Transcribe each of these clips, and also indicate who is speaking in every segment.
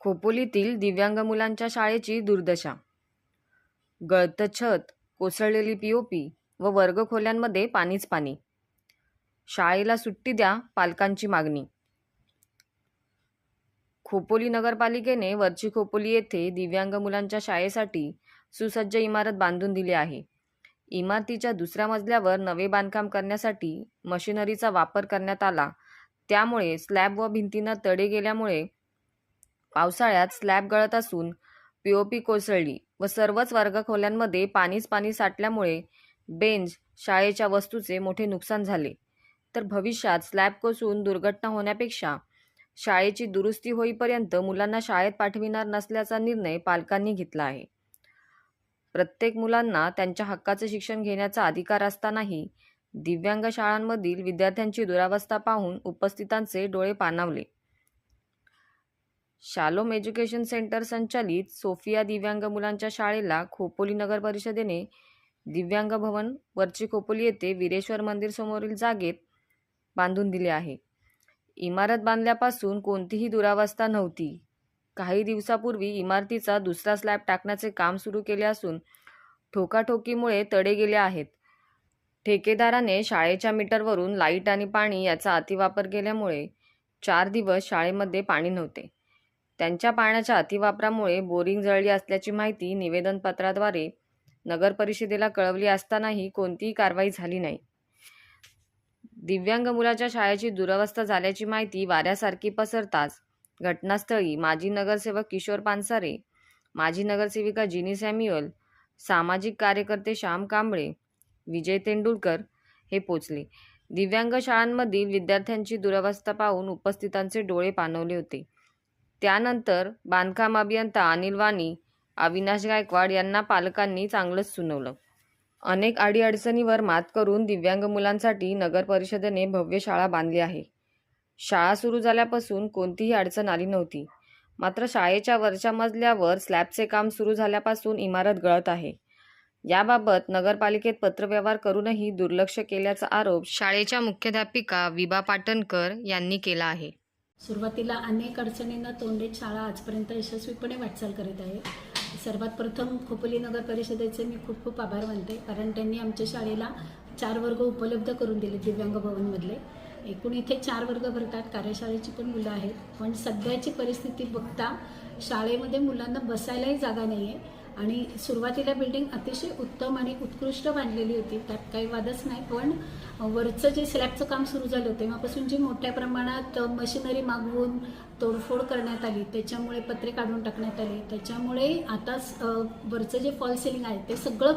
Speaker 1: खोपोलीतील दिव्यांग मुलांच्या शाळेची दुर्दशा. गळतं छत कोसळलेली पीओपी व वर्गखोल्यांमध्ये पाणीच पाणी. शाळेला सुट्टी द्या पालकांची मागणी. खोपोली नगरपालिकेने वरची खोपोली येथे दिव्यांग मुलांच्या शाळेसाठी सुसज्ज इमारत बांधून दिली आहे. इमारतीच्या दुसऱ्या मजल्यावर नवे बांधकाम करण्यासाठी मशिनरीचा वापर करण्यात आला. त्यामुळे स्लॅब व भिंतींना तडे गेल्यामुळे पावसाळ्यात स्लॅब गळत असून पीओपी कोसळली व सर्वच वर्गखोल्यांमध्ये पाणीच पाणी साठल्यामुळे बेंच शाळेच्या वस्तूचे मोठे नुकसान झाले. तर भविष्यात स्लॅब कोसळून दुर्घटना होण्यापेक्षा शाळेची दुरुस्ती होईपर्यंत मुलांना शाळेत पाठविणार नसल्याचा निर्णय पालकांनी घेतला आहे. प्रत्येक मुलांना त्यांच्या हक्काचं शिक्षण घेण्याचा अधिकार असतानाही दिव्यांग शाळांमधील विद्यार्थ्यांची दुरावस्था पाहून उपस्थितांचे डोळे पाणावले. शालोम एज्युकेशन सेंटर संचालित सोफिया दिव्यांग मुलांच्या शाळेला खोपोली नगर परिषदेने दिव्यांग भवन वरची खोपोली येथे विरेश्वर मंदिर समोरील जागेत बांधून दिले आहे. इमारत बांधल्यापासून कोणतीही दुरावस्था नव्हती. काही दिवसापूर्वी इमारतीचा दुसरा स्लॅब टाकण्याचे काम सुरू केले असून ठोकाठोकीमुळे तडे गेले आहेत. ठेकेदाराने शाळेच्या मीटरवरून लाइट आणि पाणी याचा अतिवापर केल्यामुळे चार दिवस शाळेमध्ये पाणी नव्हते. त्यांच्या पाण्याच्या अतिवापरामुळे बोरिंग जळली असल्याची माहिती निवेदनपत्राद्वारे नगर परिषदेला कळवली असतानाही कोणतीही कारवाई झाली नाही. दिव्यांग मुलाच्या शाळेची दुरवस्था झाल्याची माहिती वाऱ्यासारखी पसरताच घटनास्थळी माजी नगरसेवक किशोर पानसारे माजी नगरसेविका जिनी सॅम्युअल सामाजिक कार्यकर्ते श्याम कांबळे विजय तेंडुलकर हे पोचले. दिव्यांग शाळांमधील विद्यार्थ्यांची दुरवस्था पाहून उपस्थितांचे डोळे पाणवले होते. त्यानंतर बांधकाम अभियंता अनिल वाणी अविनाश गायकवाड यांना पालकांनी चांगलंच सुनावलं. अनेक अडीअडचणीवर मात करून दिव्यांग मुलांसाठी नगर परिषदेने भव्य शाळा बांधली आहे. शाळा सुरू झाल्यापासून कोणतीही अडचण आली नव्हती. मात्र शाळेच्या वरच्या मजल्यावर स्लॅबचे काम सुरू झाल्यापासून इमारत गळत आहे. याबाबत नगरपालिकेत पत्रव्यवहार करूनही दुर्लक्ष केल्याचा आरोप शाळेच्या मुख्याध्यापिका विभा पाटणकर यांनी केला आहे.
Speaker 2: सुरुवातीला अनेक अडचणींना तोंड देत शाळा आजपर्यंत यशस्वीपणे वाटचाल करीत आहे. सर्वात प्रथम खोपोली नगर परिषदेचे मी खूप खूप आभार मानते कारण त्यांनी आमच्या शाळेला चार वर्ग उपलब्ध करून दिले दिव्यांग भवनमधले. एकूण इथे चार वर्ग भरतात कार्यशाळेची पण मुलं आहेत. पण सध्याची परिस्थिती बघता शाळेमध्ये मुलांना बसायलाही जागा नाही आहे आणि सुरुवातीला बिल्डिंग अतिशय उत्तम आणि उत्कृष्ट बांधलेली होती. त्यात काही वादच नाही पण वरचं जे स्लॅबचं काम सुरू झालं तेव्हापासून जी मोठ्या प्रमाणात मशिनरी मागवून तोडफोड करण्यात आली त्याच्यामुळे पत्रे काढून टाकण्यात आले. त्याच्यामुळे आता वरचं जे फॉल सिलिंग आहे ते सगळं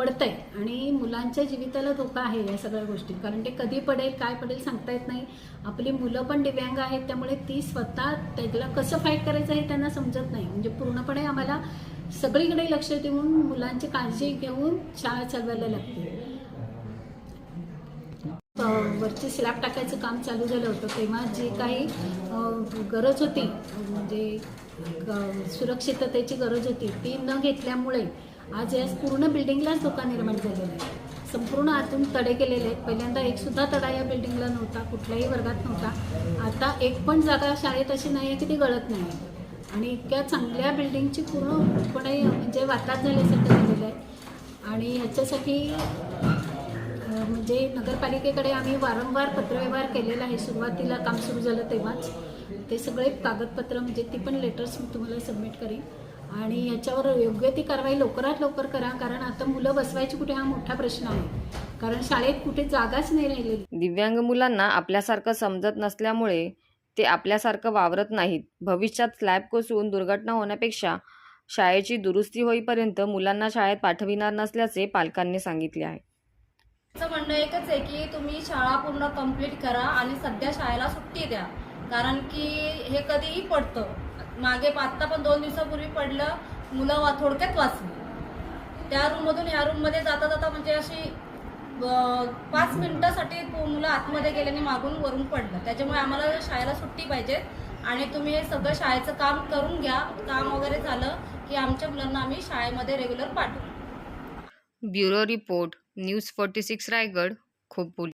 Speaker 2: पडतंय. आणि मुलांच्या जीविताला धोका आहे या सगळ्या गोष्टी. कारण ते कधी पडेल काय पडेल सांगता येत नाही. आपली मुलं पण दिव्यांग आहेत त्यामुळे ती स्वतः त्याला कसं फाईट करायचं हे त्यांना समजत नाही. म्हणजे पूर्णपणे आम्हाला सगळीकडे लक्ष देऊन मुलांची काळजी घेऊन शाळा चालवायला लागते. वरची स्लॅब टाकायचं काम चालू झालं होतं. तेव्हा जी काही गरज होती म्हणजे सुरक्षिततेची गरज होती ती न घेतल्यामुळे आज या पूर्ण बिल्डिंगलाच धोका निर्माण झालेला आहे. संपूर्ण आतून तडे केलेले आहेत. पहिल्यांदा एक सुद्धा तडा या बिल्डिंगला नव्हता कुठल्याही वर्गात नव्हता. आता एक पण जागा शाळेत अशी नाही आहे की ती गळत नाही आणि इतक्या चांगल्या बिल्डिंगची पूर्णपणे म्हणजे वातावरण झाल्यासारखं झालेलं आहे. आणि ह्याच्यासाठी म्हणजे नगरपालिकेकडे आम्ही वारंवार पत्रव्यवहार केलेला आहे. सुरुवातीला काम सुरू झालं तेव्हाच. ते सगळे कागदपत्र म्हणजे ती पण लेटर्स मी तुम्हाला सबमिट करेन. आणि ह्याच्यावर योग्य ती कारवाई लवकरात लवकर करा कारण आता मुलं बसवायची कुठे हा मोठा प्रश्न आहे. कारण शाळेत कुठे जागाच नाही राहिलेली.
Speaker 1: दिव्यांग मुलांना आपल्यासारखं समजत नसल्यामुळे ते आपल्यासारखं वावरत नाहीत. भविष्यात स्लॅब कोसळून दुर्घटना होण्यापेक्षा शाळेची दुरुस्ती होईपर्यंत मुलांना शाळेत पाठविणार नसल्याचे पालकांनी सांगितले आहे.
Speaker 3: आमचं म्हणणं एकच आहे की तुम्ही शाळा पूर्ण कंप्लीट करा आणि सध्या शाळेला सुट्टी द्या. कारण की हे कधीही पडतं. मागे आत्ता पण दोन दिवसापूर्वी पडलं मुलं वा थोडक्यात वाचली. त्या रूममधून या रूममध्ये जाता जाता म्हणजे अशी पाच मिनिटासाठी मुलं आतमध्ये गेल्याने मागून वरून पडलं. त्याच्यामुळे आम्हाला शाळेला सुट्टी पाहिजे आणि तुम्ही हे सगळं शाळेचं काम करून घ्या. काम वगैरे झालं की आमच्या मुलांना आम्ही शाळेमध्ये रेग्युलर पाठवू.
Speaker 1: Bureau report news forty six Raigad Khopoli.